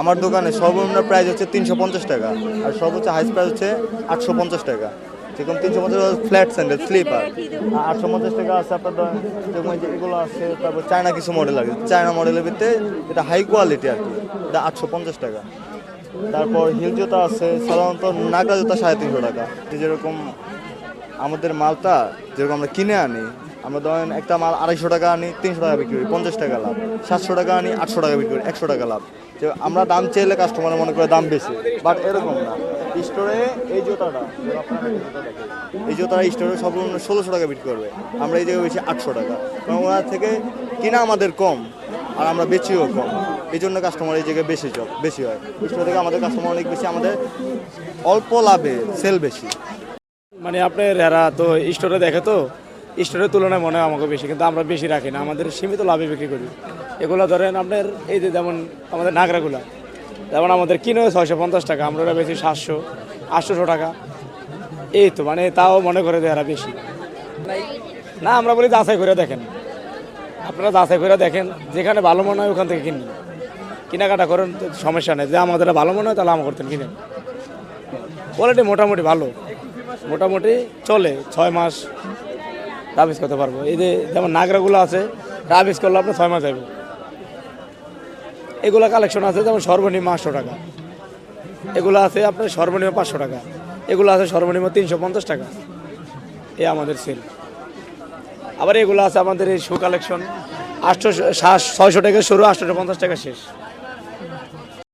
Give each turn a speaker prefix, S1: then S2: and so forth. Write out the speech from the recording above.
S1: আমার দোকানে সর্বনিম্ন প্রাইস হচ্ছে তিনশো পঞ্চাশ টাকা, আর সর্বোচ্চ হাইস্ট প্রাইস হচ্ছে আটশো পঞ্চাশ টাকা। যেরকম তিনশো পঞ্চাশ টাকা ফ্ল্যাট স্যান্ডেল স্লিপার আর আটশো পঞ্চাশ টাকা আছে আপনার যেরকম এগুলো আছে, তারপর চায়না কিছু মডেল আছে। চায়না মডেলের ভিতরে এটা হাই কোয়ালিটি আর কি, এটা আটশো পঞ্চাশ টাকা। তারপর হিল জুতা আছে, সাধারণত নাগরা জুতা সাড়ে তিনশো টাকা। যেরকম আমাদের মালটা, যেরকম আমরা কিনে আনি আমরা ধরেন একটা মাল আড়াইশো টাকা আনি, তিনশো টাকা বিক্রি করি, পঞ্চাশ টাকা লাভ। সাতশো টাকা আনি, আটশো টাকা বিক্রি করি, একশো টাকা লাভ। যে আমরা দাম চাইলে কাস্টমার মনে করে দাম বেশি বাট এরকম না। স্টোরে এই জুতাটা এই জুতাটা স্টোরে সর্বনিম্ন ষোলোশো টাকা বিক্রি করবে। আমরা এই জায়গায় বেশি আটশো টাকা। কারণ ওনার থেকে কিনা আমাদের কম, আর আমরা বেচিও কম। এই জন্য কাস্টমার এই জায়গায় বেশি চল বেশি হয়। স্টোর থেকে আমাদের কাস্টমার অনেক বেশি, আমাদের অল্প লাভে সেল বেশি।
S2: মানে আপনার এরা তো স্টোরে দেখে তো স্টোরের তুলনায় মনে হয় আমাকে বেশি, কিন্তু আমরা বেশি রাখি না। আমাদের সীমিত লাভে বিক্রি করি। এগুলো ধরেন আপনার এই যে যেমন আমাদের নাগরাগুলা, যেমন আমাদের কিনে ছয়শো পঞ্চাশ টাকা, আমরা ওরা বেশি সাতশো, আটশোশো টাকা। এই তো মানে তাও মনে করে দেয় এরা বেশি। না, আমরা বলি যাচাই করে দেখেন। আপনারা যাচাই করে দেখেন, যেখানে ভালো মনে হয় ওখান থেকে কিনুন। কেনাকাটা করেন সমস্যা নেই। যে আমাদের ভালো মনে হয়, তাহলে আমার করতেন, কিনেন। কোয়ালিটি মোটামুটি ভালো। মোটামুটি চলে, ছয় মাস। রাবিস করতে পারব। এই যে যেমন নাগরাগুলো আছে রাবিস করলে আপনার ছয় মাস যাবে। এগুলো কালেকশন আছে, যেমন সর্বনিম্ন আটশো টাকা। এগুলো আছে আপনার সর্বনিম্ন পাঁচশো টাকা। এগুলো আছে সর্বনিম্ন তিনশো পঞ্চাশ টাকা। এ আমাদের সেল আবার এগুলো আছে আমাদের এই শু কালেকশন আটশো ছয়শো টাকা শুরু আটশো পঞ্চাশ টাকা শেষ।